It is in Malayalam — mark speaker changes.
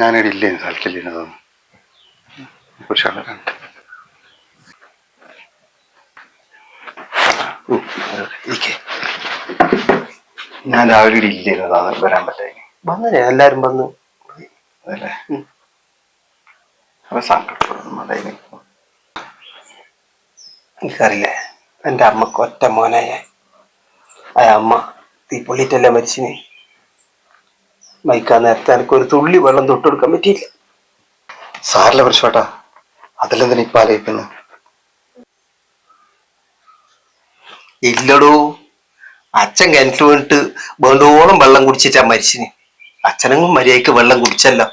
Speaker 1: ഞാനിവിടെ ഇല്ലേ സ്ഥലത്തില്ലേ തോന്നുന്നു. കുറച്ച്. ഞാൻ രാവിലെ ഇവിടെ ഇല്ലായിരുന്നു അതാണ് വരാൻ പറ്റായി
Speaker 2: വന്നേ എല്ലാരും വന്ന്.
Speaker 1: അതല്ലേ അപ്പൊ സങ്കടപ്പെടുന്നു അതായത്.
Speaker 2: എനിക്കറിയില്ലേ. എന്റെ അമ്മയ്ക്ക് ഒറ്റ മോനായ ആ അമ്മ. തീ പൊള്ളിട്ടല്ല മരിച്ചിനെ? മൈക്കാൻ നേരത്തെ എനിക്ക് ഒരു തുള്ളി വെള്ളം തൊട്ടെടുക്കാൻ പറ്റിയില്ല.
Speaker 1: സാറില്ല പ്രശ്നട്ടാ അതെല്ലാം തന്നെ ഇപ്പം ആലോചിക്കുന്നു?
Speaker 2: ഇല്ലടോ. അച്ഛൻ കിണറ്റിൽ വേണ്ടിട്ട് വേണ്ടോളം വെള്ളം കുടിച്ചിട്ടാ മരിച്ചിന്. അച്ഛനങ്ങും മര്യാദയ്ക്ക് വെള്ളം കുടിച്ചല്ലോ.